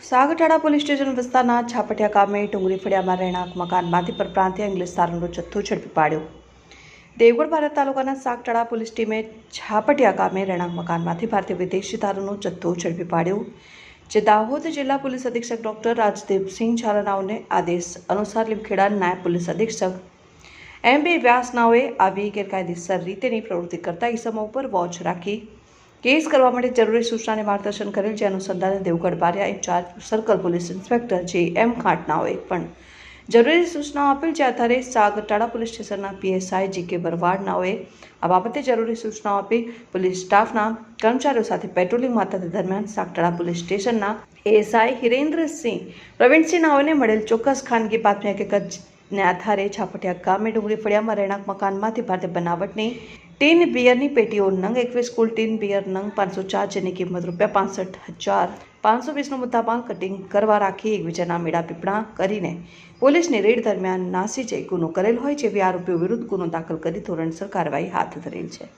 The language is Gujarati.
સાગઠાડા પોલીસ સ્ટેશન વિસ્તારના છાપટિયા ગામે ડુંગળી ફળિયામાં રહેણાંક મકાનમાંથી પરપ્રાંતીય ઇંગ્લિશ દારૂનો જથ્થો ઝડપી પાડ્યો. દેવગઢ ભારત તાલુકાના સાગઠાડા પોલીસ ટીમે છાપટિયા ગામે રહેણાંક મકાનમાંથી ભારતીય વિદેશી દારૂનો જથ્થો ઝડપી પાડ્યો, જે દાહોદ જિલ્લા પોલીસ અધિક્ષક ડોક્ટર રાજદેવસિંહ ઝાલાનાઓને આદેશ અનુસાર લીમખેડા નાયબ પોલીસ અધિક્ષક એમ બી વ્યાસનાઓએ આવી ગેરકાયદેસર રીતેની પ્રવૃત્તિ કરતા ઈસમો ઉપર વોચ રાખી કેસ કરવા માટે જરૂરી સૂચનાને માર્ગદર્શન કરેલ જે અનુસંધાને Devgadh Baria incharge circle police inspector J M ખાંટનાઓએ પણ જરૂરી સૂચનાઓ આપેલ જે આધારે સાગરટાળા પોલીસ સ્ટેશનના પીએસઆઈ જી કે બરવાડનાઓએ આ બાબતે જરૂરી સૂચનાઓ આપી પોલીસ સ્ટાફના કર્મચારીઓ સાથે પેટ્રોલિંગમાં હતા દરમિયાન સાગટાળા પોલીસ સ્ટેશનના એએસઆઈ હિરેન્દ્રસિંહ પ્રવીણસિંહ નાઓને મળેલ ચોક્કસ ખાનગી બાતમી હકીકતને આધારે છાપટિયા ગામે ડુંગળી ફળિયામાં રહેણાંક મકાનમાંથી ભારતીય બનાવટની ટીન બિયરની પેટીઓ નંગ એકવીસ, કુલ ટીન બિયર નંગ પાંચસો ચાર જેની કિંમત રૂપિયા પાસઠ હજાર પાંચસો વીસનો મુદ્દામાલ કટિંગ કરવા રાખી એકબીજાના મેળા પીપળા કરીને. પોલીસની રેડ દરમિયાન નાસી જઈ ગુનો કરેલ હોય જેવી આરોપીઓ વિરુદ્ધ ગુનો દાખલ કરી ધોરણસર કાર્યવાહી હાથ ધરેલ છે.